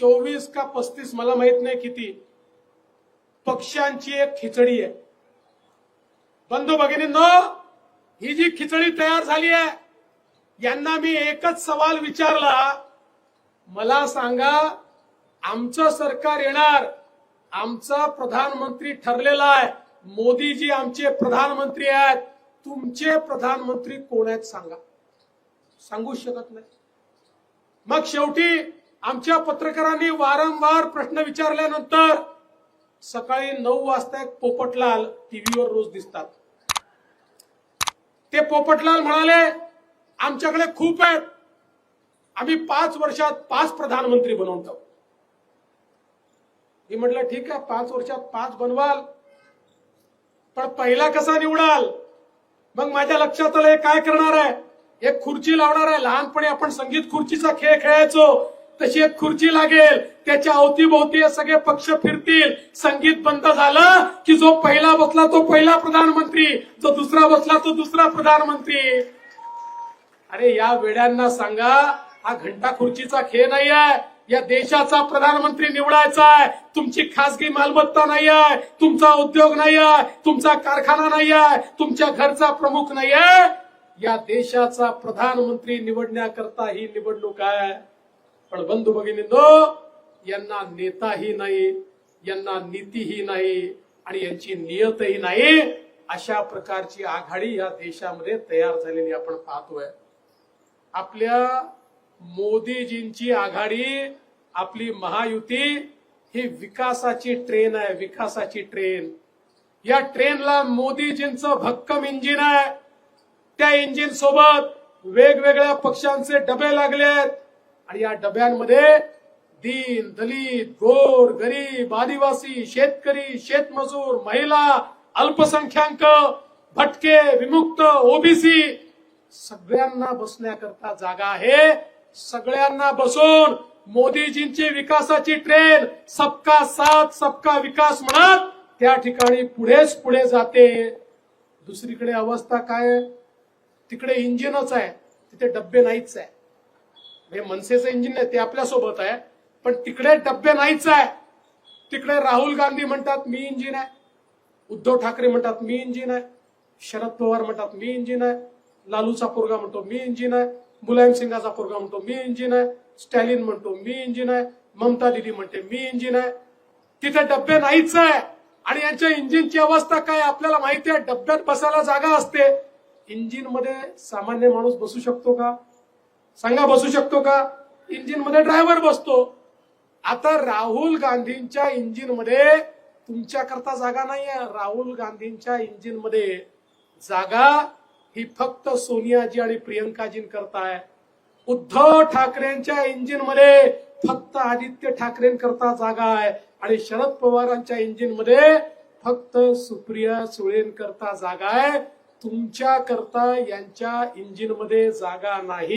चोवीस का पस्तीस मला माहीत नाही किती. पक्षांची एक खिचडी आहे. बंधू भगिनींनो ही जी खिचडी तयार झाली आहे यांना मी एकच सवाल विचारला. मला सांगा आमचं सरकार येणार आमचा प्रधानमंत्री ठरलेला आहे मोदीजी आमचे प्रधानमंत्री आहेत तुमचे प्रधानमंत्री कोण आहेत सांगा. सांगू शकत नाही. मग शेवटी आमच्या पत्रकारांनी वारंवार प्रश्न विचारल्यानंतर सकाळी नऊ वाजता एक पोपटलाल टीव्हीवर रोज दिसतात. ते पोपटलाल म्हणाले आमच्याकडे खूप आहेत. आम्ही पाच वर्षात पाच प्रधानमंत्री बनवतो. मी म्हटलं ठीक आहे पाच वर्षात पाच बनवाल. पण पहिला कसा निवडाल? मग माझ्या लक्षात आलं हे काय करणार आहे? एक खुर्ची लावणार आहे. लहानपणी आपण संगीत खुर्चीचा खेळ खेळायचो. तशी एक खुर्ची लागेल. त्याच्या अवतीभोवती सगळे पक्ष फिरतील. संगीत बंद झालं की जो पहिला बसला तो पहिला प्रधानमंत्री. जो दुसरा बसला तो दुसरा प्रधानमंत्री. अरे या वेड्यांना सांगा हा घंटा खुर्चीचा खेळ नाही आहे या देशाचा प्रधानमंत्री निवडायचा आहे. तुमची खासगी मालमत्ता नाही आहे तुमचा उद्योग नाही आहे तुमचा कारखाना नाही आहे तुमच्या घरचा प्रमुख नाही आहे या देशाचा प्रधानमंत्री निवडण्याकरता ही निवडणूक आहे. पण बंधू भगिनींनो यांना नेताही नाही यांना नीतीही नाही आणि यांची नियतही नाही अशा प्रकारची आघाडी या देशामध्ये तयार झालेली आपण पाहतोय. आपल्या मोदीजींची आघाडी आपली महायुती ही विकासाची ट्रेन आहे विकासाची ट्रेन या ट्रेनला मोदीजींचं भक्कम इंजिन आहे. त्या इंजिन सोबत वेगवेगळ्या पक्षांचे डबे लागले आहेत आणि या डब्यांमध्ये दीन दलित गोर गरीब आदिवासी शेतकरी शेतमजूर महिला अल्पसंख्याक भटके विमुक्त ओबीसी सगळ्यांना बसण्याकरता जागा आहे. सगळ्यांना बसून मोदीजींची विकासाची ट्रेन सबका साथ सबका विकास म्हणत त्या ठिकाणी पुढेच पुढे जाते. दुसरीकडे अवस्था काय? तिकडे इंजिनच आहे. तिथे डब्बे नाहीच आहे. हे मनसेचं इंजिन आहे ते आपल्यासोबत आहे. पण तिकडे डब्बे नाहीच आहे. तिकडे राहुल गांधी म्हणतात मी इंजिन आहे. उद्धव ठाकरे म्हणतात मी इंजिन आहे. शरद पवार म्हणतात मी इंजिन आहे. लालूचा पोरगा म्हणतो मी इंजिन आहे. मुलायम सिंगाचा पोरगा म्हणतो मी इंजिन आहे. स्टॅलिन म्हणतो मी इंजिन आहे. ममता दिदी म्हणते मी इंजिन आहे. तिथे डब्बे नाहीच आहे. आणि यांच्या इंजिनची अवस्था काय आपल्याला माहिती आहे? डब्यात बसायला जागा असते. इंजिनमध्ये सामान्य माणूस बसू शकतो का? सांगा बसू शकतो का? इंजिनमध्ये ड्रायव्हर बसतो. आता राहुल गांधींच्या इंजिनमध्ये तुमच्या करता जागा नाहीये. राहुल गांधींच्या इंजिनमध्ये जागा ही फक्त सोनियाजी आणि प्रियंकाजी करताय. उद्धव ठाकरेंच्या इंजिनमध्ये फक्त आदित्य ठाकरेंकरता जागा आहे. आणि शरद पवारांच्या इंजिनमध्ये फक्त सुप्रिया सुळेंकरता जागा आहे. तुमच्या करता यांच्या इंजिनमध्ये जागा नाही.